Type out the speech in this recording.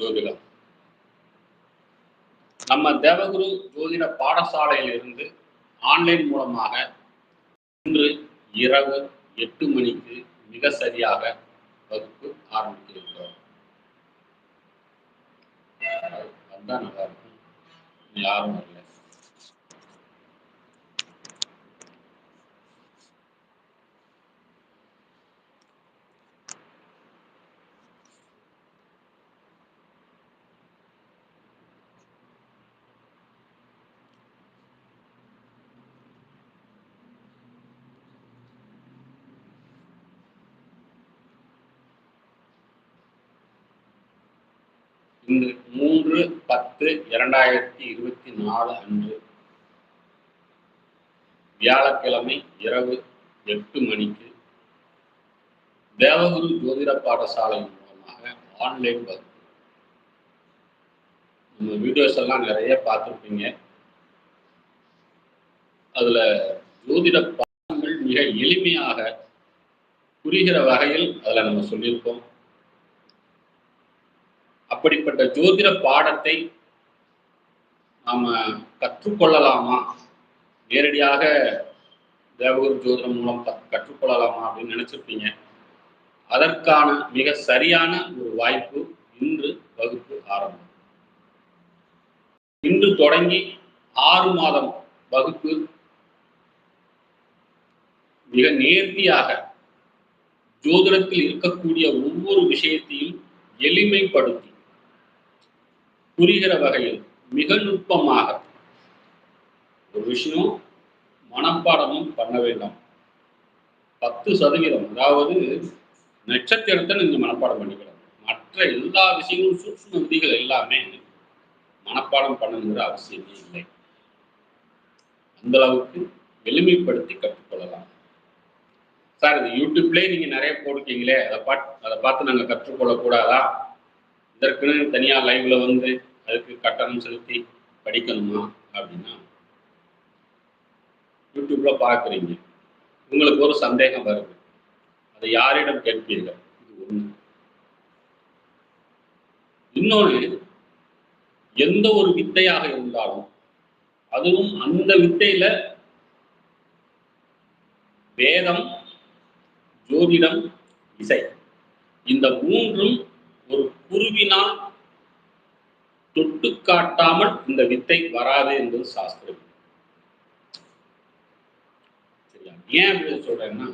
ஜோதிடம். நம்ம தேவகுரு ஜோதிட பாடசாலையிலிருந்து ஆன்லைன் மூலமாக இன்று இரவு எட்டு மணிக்கு மிக சரியாக வகுப்பு ஆரம்பித்திருக்கிறோம். வந்தா நல்லா இருக்கும். யாரும் இன்று மூன்று பத்து இரண்டாயிரத்தி இருபத்தி நாலு அன்று வியாழக்கிழமை இரவு எட்டு மணிக்கு தேவகுரு ஜோதிட பாடசாலை மூலமாக ஆன்லைன் வகுப்பு. நம்ம வீடியோஸ் எல்லாம் நிறைய பார்த்துருப்பீங்க. அதுல ஜோதிட பாடங்கள் மிக எளிமையாக புரிகிற வகையில் அதில் நம்ம சொல்லியிருக்கோம். அப்படிப்பட்ட ஜோதிட பாடத்தை நாம கற்றுக்கொள்ளலாமா? நேரடியாக தேவகுரு ஜோதிடம் மூலம் கற்றுக்கொள்ளலாமா அப்படின்னு நினைச்சிருப்பீங்க. அதற்கான மிக சரியான ஒரு வாய்ப்பு இன்று வகுப்பு ஆரம்பம். இன்று தொடங்கி ஆறு மாதம் வகுப்பு மிக நேர்த்தியாக ஜோதிடத்தில் இருக்கக்கூடிய ஒவ்வொரு விஷயத்தையும் எளிமைப்படுத்தி புரிகிற வகையில் மிக நுட்பமாக ஒரு விஷயம் மனப்பாடமும் பண்ண வேண்டாம். பத்து சதவீதம் அதாவது நட்சத்திரத்தை நீங்க மனப்பாடம் பண்ணிக்கலாம் மற்ற எல்லா விஷயங்களும் சூக்ஷ்ம விதிகள் எல்லாமே மனப்பாடம் பண்ணணுங்கிற அவசியமே இல்லை. அந்த அளவுக்கு எளிமைப்படுத்தி கற்றுக்கொள்ளலாம். சார் இது யூடியூப்லேயே நீங்க நிறைய போட்டிருக்கீங்களே அதை பார்த்து அதை பார்த்து நாங்கள் கற்றுக்கொள்ளக்கூடாதா? இதற்குன்னு தனியாக லைவ்ல வந்து அதுக்கு கட்டணம் செலுத்தி படிக்கணுமா அப்படின்னா யூடியூப்ல பார்க்குறீங்க உங்களுக்கு ஒரு சந்தேகம் வருது. அதை யாரிடம் கேட்பீர்கள்? இது இன்னொன்று எந்த ஒரு வித்தையாக இருந்தாலும் அதுவும் அந்த வித்தையில வேதம் ஜோதிடம் இசை இந்த மூன்றும் ஒரு குருவினால் தொட்டு காட்டாமல் இந்த வித்தை வராது என்பது சாஸ்திரம். சரியா? ஏன் அப்படின்னு சொல்றேன்னா